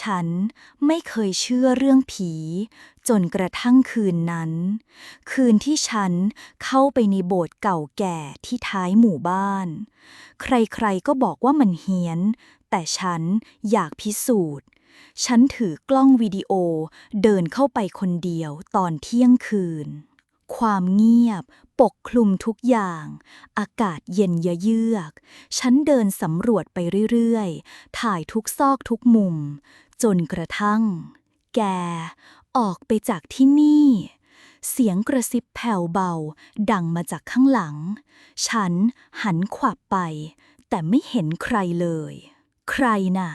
ฉันไม่เคยเชื่อเรื่องผี จนกระทั่งคืนนั้น คืนที่ฉันเข้าไปในโบสถ์เก่าแก่ที่ท้ายหมู่บ้าน ใครๆก็บอกว่ามันเฮี้ยน แต่ฉันอยากพิสูจน์ ฉันถือกล้องวิดีโอเดินเข้าไปคนเดียวตอนเที่ยงคืน ความเงียบ ปกคลุมทุกอย่าง อากาศเย็นยเยือกฉันเดินสำรวจไปเรื่อยๆ ถ่ายทุกซอกทุกมุม จนกระทั่ง แก ออกไปจากที่นี่ เสียงกระซิบแผ่วเบา ดังมาจากข้างหลัง ฉันหันขวับไป แต่ไม่เห็นใครเลย ใครน่ะ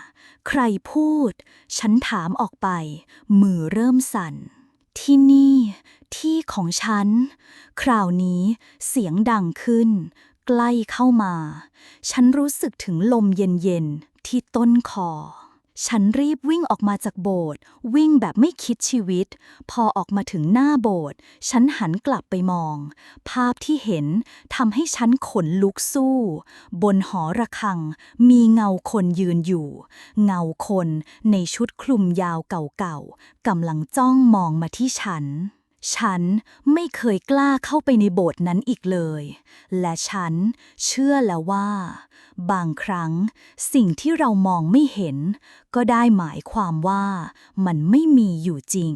ใครพูด ฉันถามออกไป มือเริ่มสั่น ที่นี่ ของฉัน คราวนี้เสียงดังขึ้น ใกล้เข้ามา ฉันรู้สึกถึงลมเย็นๆ ที่ต้นคอ ฉันรีบวิ่งออกมาจากโบสถ์วิ่งแบบไม่คิดชีวิต พอออกมาถึงหน้าโบสถ์ฉันหันกลับไปมอง ภาพที่เห็นทำให้ฉันขนลุกสู้ บนหอระฆัง มีเงาคนยืนอยู่ เงาคนในชุดคลุมยาวเก่าๆกำลังจ้องมองมาที่ฉัน ฉันไม่เคยกล้าเข้าไปในโบสถ์นั้นอีกเลย และฉันเชื่อแล้วว่า บางครั้งสิ่งที่เรามองไม่เห็น ก็ได้หมายความว่ามันไม่มีอยู่จริง